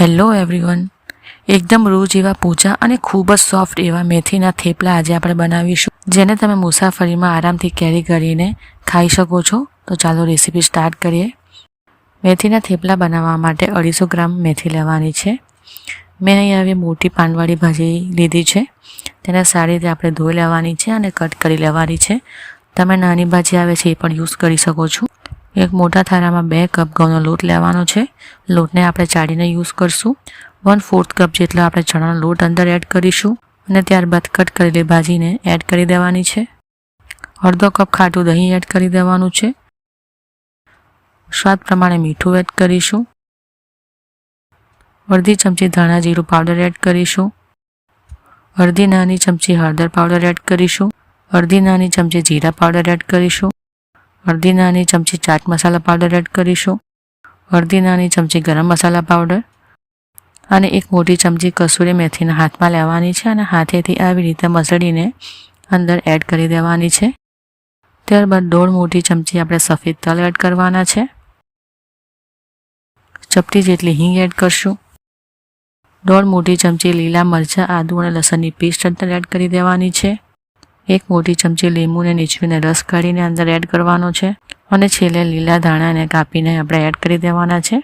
Hello everyone. એકદમ રૂ જેવા પૂજા અને ખૂબ જ સોફ્ટ એવા મેથીના થેપલા આજે આપણે બનાવીશું, જેને તમે મુસાફરીમાં આરામથી કેરી કરીને ખાઈ શકો છો. તો ચાલો રેસીપી સ્ટાર્ટ કરીએ. મેથીના થેપલા બનાવવા માટે અઢીસો ગ્રામ મેથી લેવાની છે. મેં અહીં આવી મોટી પાનવાળી ભાજી લીધી છે. તેને સારી રીતે આપણે ધોઈ લેવાની છે અને કટ કરી લેવાની છે. તમે નાની ભાજી આવે છે એ પણ યુઝ કરી શકો છો. એક મોટા થાળામાં બે કપ ઘઉંનો લોટ લેવાનો છે. લોટને આપણે ચાળીને યુઝ કરશું. વન ફોર્થ કપ જેટલો આપણે ચણાનો લોટ અંદર એડ કરીશું અને ત્યારબાદ કટ કરેલી ભાજીને એડ કરી દેવાની છે. અડધો કપ ખાટું દહીં એડ કરી દેવાનું છે. સ્વાદ પ્રમાણે મીઠું એડ કરીશું. અડધી ચમચી ધાણા જીરું પાવડર એડ કરીશું. અડધી નાની ચમચી હળદર પાવડર એડ કરીશું. અડધી નાની ચમચી જીરા પાવડર એડ કરીશું. અડધી નાની ચમચી ચાટ મસાલા પાવડર એડ કરીશું. અડધી નાની ચમચી ગરમ મસાલા પાવડર અને એક મોટી ચમચી કસૂરી મેથીના હાથમાં લેવાની છે અને હાથેથી આવી રીતે મસળીને અંદર એડ કરી દેવાની છે. ત્યારબાદ દોઢ મોટી ચમચી આપણે સફેદ તલ એડ કરવાના છે. ચપટી જેટલી હિંગ એડ કરશું. દોઢ મોટી ચમચી લીલા મરચાં, આદુ અને લસણની પેસ્ટ અંદર એડ કરી દેવાની છે. એક મોટી ચમચી લીંબુને નીચવીને રસ કાઢીને અંદર એડ કરવાનો છે અને છેલ્લે લીલા ધાણાને કાપીને આપણે એડ કરી દેવાના છે.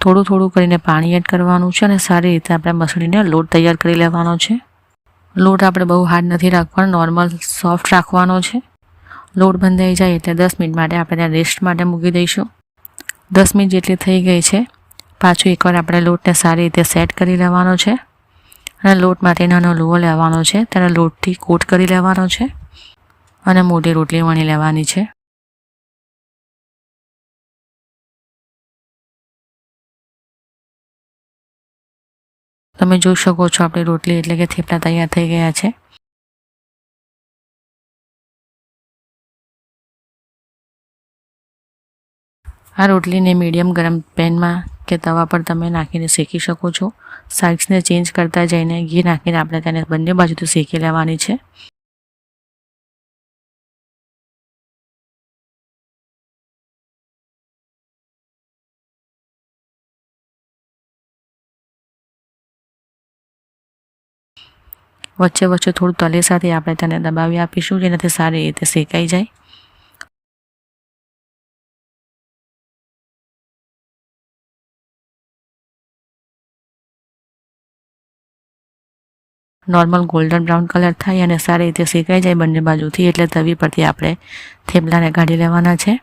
થોડું થોડું કરીને પાણી એડ કરવાનું છે અને સારી રીતે આપણે મસળીને લોટ તૈયાર કરી લેવાનો છે. લોટ આપણે બહુ હાર્ડ નથી રાખવાનો, નોર્મલ સોફ્ટ રાખવાનો છે. લોટ બંધાઈ જાય એટલે દસ મિનિટ માટે આપણે ત્યાં રેસ્ટ માટે મૂકી દઈશું. દસ મિનિટ જેટલી થઈ ગઈ છે, પાછું એકવાર આપણે લોટને સારી રીતે સેટ કરી લેવાનો છે. અને લોટ માટે નાનો લુવો લેવાનો છે. તેને લોટથી કોટ કરી લેવાનો છે અને મોટી રોટલી વણી લેવાની છે. તમે જોઈ શકો છો આપણી રોટલી એટલે કે થેપલા તૈયાર થઈ ગયા છે. આ રોટલીને મીડિયમ ગરમ પેનમાં કે તવા પર તમે નાખીને શેકી શકો છો. સાઇડ્સને ચેન્જ કરતા જઈને ઘી નાખીને આપણે તેને બંને બાજુથી શેકી લેવાની છે. વચ્ચે વચ્ચે થોડું તલે સાથે આપણે તેને દબાવી આપીશું જેનાથી સારી રીતે શેકાઈ જાય. નોર્મલ ગોલ્ડન બ્રાઉન કલર થાય અને સારી રીતે શેકાઈ જાય બંને બાજુથી, એટલે તવી પરથી આપણે થેપલાને કાઢી લેવાના છે.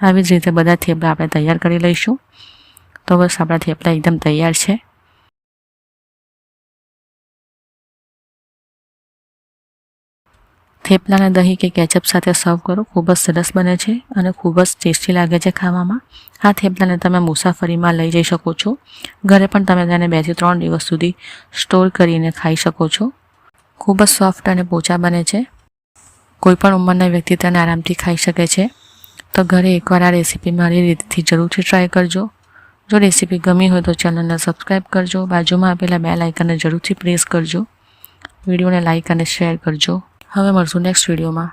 આવી જ રીતે બધા થેપલા આપણે તૈયાર કરી લઈશું. તો બસ આપણા થેપલા એકદમ તૈયાર છે. થેપલાને દહીં કે કેચઅપ સાથે સર્વ કરો, ખૂબ જ સરસ બને છે અને ખૂબ જ ટેસ્ટી લાગે છે ખાવામાં. આ થેપલાને તમે મુસાફરીમાં લઈ જઈ શકો છો. ઘરે પણ તમે તેને બેથી ત્રણ દિવસ સુધી સ્ટોર કરીને ખાઈ શકો છો. ખૂબ જ સોફ્ટ અને પોચા બને છે. કોઈપણ ઉંમરના વ્યક્તિ તેને આરામથી ખાઈ શકે છે. તો ઘરે એકવાર આ રેસીપી મારી રીતથી જરૂરથી ટ્રાય કરજો. જો રેસીપી ગમી હોય તો ચેનલને સબસ્ક્રાઈબ કરજો. બાજુમાં આપેલા બે લાઇકનને જરૂરથી પ્રેસ કરજો. વિડીયોને લાઇક અને શેર કરજો. હવે મળશું નેક્સ્ટ વિડીયોમાં